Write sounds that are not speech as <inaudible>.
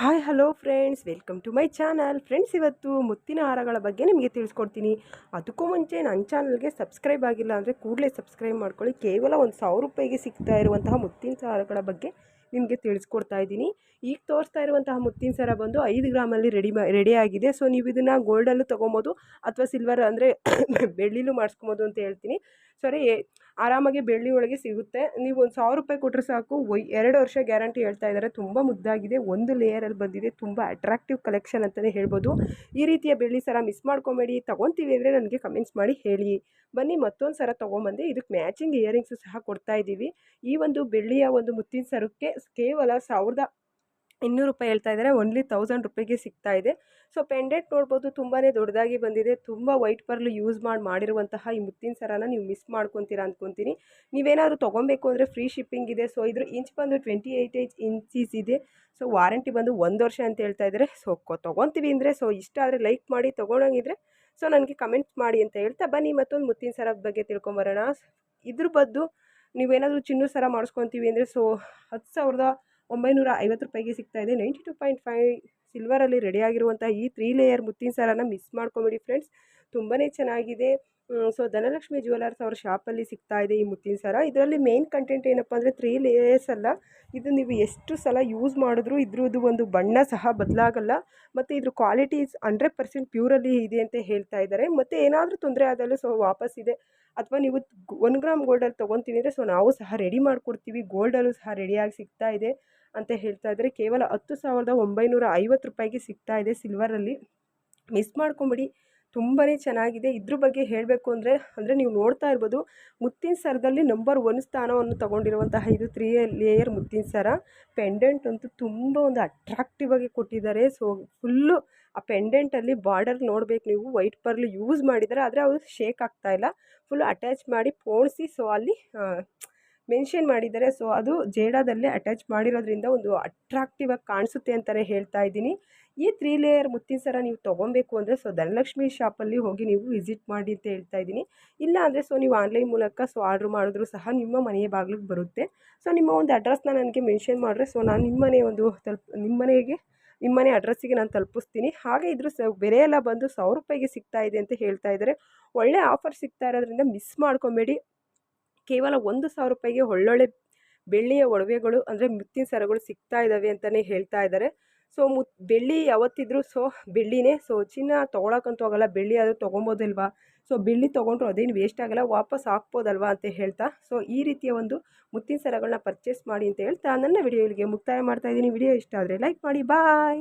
Hi hello friends welcome to my channel friends ಇವತ್ತು ಮುತ್ತಿನ ಹಾರಗಳ ಬಗ್ಗೆ ನಿಮಗೆ ತಿಳಿಸ್ಕೊಡ್ತೀನಿ. ಅದಕ್ಕೂ ಮುಂಚೆ ನನ್ನ ಚಾನಲ್ಗೆ ಸಬ್ಸ್ಕ್ರೈಬ್ ಆಗಿಲ್ಲ ಅಂದರೆ ಕೂಡಲೇ ಸಬ್ಸ್ಕ್ರೈಬ್ ಮಾಡ್ಕೊಳ್ಳಿ. ಕೇವಲ ಒಂದು ಸಾವಿರ ರೂಪಾಯಿಗೆ ಸಿಗ್ತಾ ಇರುವಂತಹ ಮುತ್ತಿನ ಸಾರಗಳ ಬಗ್ಗೆ ನಿಮಗೆ ತಿಳಿಸ್ಕೊಡ್ತಾ ಇದ್ದೀನಿ. ಈಗ ತೋರಿಸ್ತಾ ಇರುವಂತಹ ಮುತ್ತಿನ ಸರ ಬಂದು ಐದು ಗ್ರಾಮಲ್ಲಿ ರೆಡಿ ಮಾ, ರೆಡಿ ಆಗಿದೆ. ಸೊ, ನೀವು ಇದನ್ನು ಗೋಲ್ಡಲ್ಲೂ ತೊಗೊಬೋದು ಅಥವಾ ಸಿಲ್ವರ್ ಅಂದರೆ <coughs> ಬೆಳ್ಳಿಲೂ ಮಾಡಿಸ್ಕೊಬೋದು ಅಂತ ಹೇಳ್ತೀನಿ. ಸರಿ ಆರಾಮಾಗಿ ಬೆಳ್ಳಿ ಒಳಗೆ ಸಿಗುತ್ತೆ. ನೀವು ಒಂದು ಸಾವಿರ ರೂಪಾಯಿ ಕೊಟ್ಟರೆ ಸಾಕು. ಎರಡು ವರ್ಷ ಗ್ಯಾರಂಟಿ ಹೇಳ್ತಾ ಇದ್ದಾರೆ. ತುಂಬ ಮುದ್ದಾಗಿದೆ. ಒಂದು ಲೇಯರಲ್ಲಿ ಬಂದಿದೆ. ತುಂಬ ಅಟ್ರಾಕ್ಟಿವ್ ಕಲೆಕ್ಷನ್ ಅಂತಲೇ ಹೇಳ್ಬೋದು. ಈ ರೀತಿಯ ಬೆಳ್ಳಿ ಸರ ಮಿಸ್ ಮಾಡ್ಕೊಬೇಡಿ. ತೊಗೊತೀವಿ ಅಂದರೆ ನನಗೆ ಕಮೆಂಟ್ಸ್ ಮಾಡಿ ಹೇಳಿ. ಬನ್ನಿ, ಮತ್ತೊಂದು ಸರ ತೊಗೊಂಬಂದೆ. ಇದಕ್ಕೆ ಮ್ಯಾಚಿಂಗ್ ಇಯರಿಂಗ್ಸು ಸಹ ಕೊಡ್ತಾ ಇದ್ದೀವಿ. ಈ ಒಂದು ಬೆಳ್ಳಿಯ ಒಂದು ಮುತ್ತಿನ ಸರಕ್ಕೆ ಕೇವಲ ಸಾವಿರದ ಇನ್ನೂರು ರೂಪಾಯಿ ಹೇಳ್ತಾ ಇದ್ದಾರೆ. ಓನ್ಲಿ ತೌಸಂಡ್ ರುಪೀಗೆ ಸಿಗ್ತಾ ಇದೆ. ಸೊ ಪೆಂಡೆಂಟ್ ನೋಡ್ಬೋದು ತುಂಬಾ ದೊಡ್ಡದಾಗಿ ಬಂದಿದೆ. ತುಂಬ ವೈಟ್ ಪರ್ಲು ಯೂಸ್ ಮಾಡಿ, ಮಾಡಿರುವಂತಹ ಈ ಮುತ್ತಿನ ಸರನ ನೀವು ಮಿಸ್ ಮಾಡ್ಕೊತೀರಾ ಅಂದ್ಕೊತೀನಿ ನೀವೇನಾದರೂ ತೊಗೊಬೇಕು ಅಂದರೆ ಫ್ರೀ ಶಿಪ್ಪಿಂಗ್ ಇದೆ. ಸೊ ಇದ್ರ ಇಂಚ್ ಬಂದು ಟ್ವೆಂಟಿ ಏಯ್ಟ್ ಏಜ್ ಇಂಚೀಸ್ ಇದೆ. ಸೊ ವಾರಂಟಿ ಬಂದು ಒಂದು ವರ್ಷ ಅಂತ ಹೇಳ್ತಾ ಇದ್ದಾರೆ. ಸೊ ತೊಗೊತೀವಿ ಅಂದರೆ ಸೊ ಇಷ್ಟ ಆದರೆ ಲೈಕ್ ಮಾಡಿ ತೊಗೊಳಂಗಿದ್ರೆ ಸೊ ನನಗೆ ಕಮೆಂಟ್ ಮಾಡಿ ಅಂತ ಹೇಳ್ತಾ ಬನ್ನಿ. ಮತ್ತೊಂದು ಮುತ್ತಿನ ಸರ ಬಗ್ಗೆ ತಿಳ್ಕೊಂಬರೋಣ ಇದ್ರ ಬದ್ದು ನೀವೇನಾದರೂ ಚಿನ್ನ ಸರ ಮಾಡಿಸ್ಕೊತೀವಿ ಅಂದರೆ ಸೊ ಹತ್ತು ಸಾವಿರದ ಒಂಬೈನೂರ ಐವತ್ತು ರೂಪಾಯಿಗೆ ಸಿಗ್ತಾ ಇದೆ. ನೈಂಟಿ ಟು ಪಾಯಿಂಟ್ ಫೈವ್ ಸಿಲ್ವರಲ್ಲಿ ರೆಡಿಯಾಗಿರುವಂಥ ಈ ತ್ರೀ ಲೇಯರ್ ಮುತ್ತಿನ ಸರನ ಮಿಸ್ ಮಾಡ್ಕೊಬೇಡಿ ಫ್ರೆಂಡ್ಸ್ ತುಂಬಾ ಚೆನ್ನಾಗಿದೆ. ಸೊ ಧನಲಕ್ಷ್ಮಿ ಜ್ಯುವೆಲರ್ಸ್ ಅವ್ರ ಶಾಪಲ್ಲಿ ಸಿಗ್ತಾ ಇದೆ ಈ ಮುತ್ತಿನ ಸರ ಇದರಲ್ಲಿ ಮೇನ್ ಕಂಟೆಂಟ್ ಏನಪ್ಪ ಅಂದರೆ ತ್ರೀ ಲೇಯರ್ಸ್ ಅಲ್ಲ. ಇದು ನೀವು ಎಷ್ಟು ಸಲ ಯೂಸ್ ಮಾಡಿದ್ರೂ ಇದ್ರದ್ದು ಒಂದು ಬಣ್ಣ ಸಹ ಬದಲಾಗಲ್ಲ. ಮತ್ತು ಇದ್ರ ಕ್ವಾಲಿಟಿ ಹಂಡ್ರೆಡ್ ಪರ್ಸೆಂಟ್ ಪ್ಯೂರಲ್ಲಿ ಇದೆ ಅಂತ ಹೇಳ್ತಾ ಇದ್ದಾರೆ. ಮತ್ತು ಏನಾದರೂ ತೊಂದರೆ ಆದಲ್ಲೂ ಸೊ ವಾಪಸ್ ಇದೆ. ಅಥವಾ ನೀವು ಒನ್ ಗ್ರಾಮ್ ಗೋಲ್ಡಲ್ಲಿ ತೊಗೊತೀವಿ ಅಂದರೆ ಸೊ ನಾವು ಸಹ ರೆಡಿ ಮಾಡಿಕೊಡ್ತೀವಿ. ಗೋಲ್ಡಲ್ಲೂ ಸಹ ರೆಡಿಯಾಗಿ ಸಿಗ್ತಾ ಇದೆ. ಅಂತ ಹೇಳ್ತಾ ಇದ್ದಾರೆ. ಕೇವಲ ಹತ್ತು ಸಾವಿರದ ಒಂಬೈನೂರ ಐವತ್ತು ರೂಪಾಯಿಗೆ ಸಿಗ್ತಾ ಇದೆ ಸಿಲ್ವರಲ್ಲಿ. ಮಿಸ್ ಮಾಡ್ಕೊಂಬಿಡಿ. ತುಂಬಾ ಚೆನ್ನಾಗಿದೆ. ಇದ್ರ ಬಗ್ಗೆ ಹೇಳಬೇಕು ಅಂದರೆ ಅಂದರೆ ನೀವು ನೋಡ್ತಾ ಇರ್ಬೋದು, ಮುತ್ತಿನ ಸರದಲ್ಲಿ ನಂಬರ್ ಒನ್ ಸ್ಥಾನವನ್ನು ತಗೊಂಡಿರುವಂತಹ ಇದು ತ್ರೀ ಲೇಯರ್ ಮುತ್ತಿನ ಸರ. ಪೆಂಡೆಂಟ್ ಅಂತೂ ತುಂಬ ಒಂದು ಅಟ್ರಾಕ್ಟಿವ್ ಆಗಿ ಕೊಟ್ಟಿದ್ದಾರೆ. ಸೊ ಫುಲ್ಲು ಆ ಪೆಂಡೆಂಟಲ್ಲಿ ಬಾರ್ಡರ್ ನೋಡಬೇಕು ನೀವು. ವೈಟ್ ಪರ್ಲ್ ಯೂಸ್ ಮಾಡಿದ್ದಾರೆ. ಆದರೆ ಅವರು ಶೇಕ್ ಆಗ್ತಾ ಇಲ್ಲ. ಫುಲ್ ಅಟ್ಯಾಚ್ ಮಾಡಿ ಪೋಣಿಸಿ ಸೊ ಅಲ್ಲಿ ಮೆನ್ಷನ್ ಮಾಡಿದ್ದಾರೆ. ಸೊ, ಅದು ಜೇಡಾದಲ್ಲೇ ಅಟ್ಯಾಚ್ ಮಾಡಿರೋದ್ರಿಂದ ಒಂದು ಅಟ್ರಾಕ್ಟಿವ್ ಆಗಿ ಕಾಣಿಸುತ್ತೆ ಅಂತಲೇ ಹೇಳ್ತಾ ಇದ್ದೀನಿ. ಈ ತ್ರೀ ಲೇಯರ್ ಮುತ್ತಿನ ಸರ ನೀವು ತೊಗೊಬೇಕು ಅಂದರೆ, ಸೊ, ಧನಲಕ್ಷ್ಮಿ ಶಾಪಲ್ಲಿ ಹೋಗಿ ನೀವು ವಿಸಿಟ್ ಮಾಡಿ ಅಂತ ಹೇಳ್ತಾ ಇದ್ದೀನಿ. ಇಲ್ಲ ಅಂದರೆ, ಸೊ, ನೀವು ಆನ್ಲೈನ್ ಮೂಲಕ, ಸೊ, ಆರ್ಡ್ರ್ ಮಾಡಿದ್ರು ಸಹ ನಿಮ್ಮ ಮನೆಯ ಬಾಗಿಲಿಗೆ ಬರುತ್ತೆ. ಸೊ, ನಿಮ್ಮ ಒಂದು ಅಡ್ರೆಸ್ನ ನನಗೆ ಮೆನ್ಷನ್ ಮಾಡಿದ್ರೆ, ಸೊ, ನಾನು ನಿಮ್ಮ ಮನೆ ಒಂದು ತಲುಪ್, ನಿಮ್ಮ ಮನೆಗೆ, ನಿಮ್ಮ ಮನೆ ಅಡ್ರೆಸ್ಸಿಗೆ ನಾನು ತಲುಪಿಸ್ತೀನಿ. ಹಾಗೆ ಇದ್ರೂ ಸ, ಬೆಲೆ ಎಲ್ಲ ಬಂದು ಸಾವಿರ ರೂಪಾಯಿಗೆ ಸಿಗ್ತಾ ಇದೆ ಅಂತ ಹೇಳ್ತಾ ಇದ್ದಾರೆ. ಒಳ್ಳೆ ಆಫರ್ ಸಿಗ್ತಾ ಇರೋದ್ರಿಂದ ಮಿಸ್ ಮಾಡ್ಕೊಬೇಡಿ. ಕೇವಲ ಒಂದು ಸಾವಿರ ರೂಪಾಯಿಗೆ ಒಳ್ಳೊಳ್ಳೆ ಬೆಳ್ಳಿಯ ಒಡವೆಗಳು, ಅಂದರೆ ಮುತ್ತಿನ ಸರಗಳು ಸಿಗ್ತಾ ಇದ್ದಾವೆ ಅಂತಲೇ ಹೇಳ್ತಾ ಇದ್ದಾರೆ ಸೊ, ಮುತ್, ಬೆಳ್ಳಿ ಯಾವತ್ತಿದ್ರೂ ಸೊ, ಬೆಳ್ಳಿನೇ, ಸೊ, ಚಿನ್ನ ತೊಗೊಳಕ್ಕಂತೂ ಆಗಲ್ಲ, ಬೆಳ್ಳಿ ಆದರೂ ತೊಗೊಬೋದಲ್ವಾ? ಸೊ, ಬೆಳ್ಳಿ ತೊಗೊಂಡ್ರು ಅದೇನು ವೇಸ್ಟ್ ಆಗಲ್ಲ, ವಾಪಸ್ ಹಾಕ್ಬೋದಲ್ವಾ ಅಂತ ಹೇಳ್ತಾ, ಸೊ, ಈ ರೀತಿಯ ಒಂದು ಮುತ್ತಿನ ಸರಗಳನ್ನ ಪರ್ಚೇಸ್ ಮಾಡಿ ಅಂತ ಹೇಳ್ತಾ ನನ್ನ ವಿಡಿಯೋ ಇಲ್ಲಿಗೆ ಮುಕ್ತಾಯ ಮಾಡ್ತಾ ಇದ್ದೀನಿ. ವಿಡಿಯೋ ಇಷ್ಟ ಆದರೆ ಲೈಕ್ ಮಾಡಿ ಬಾಯ್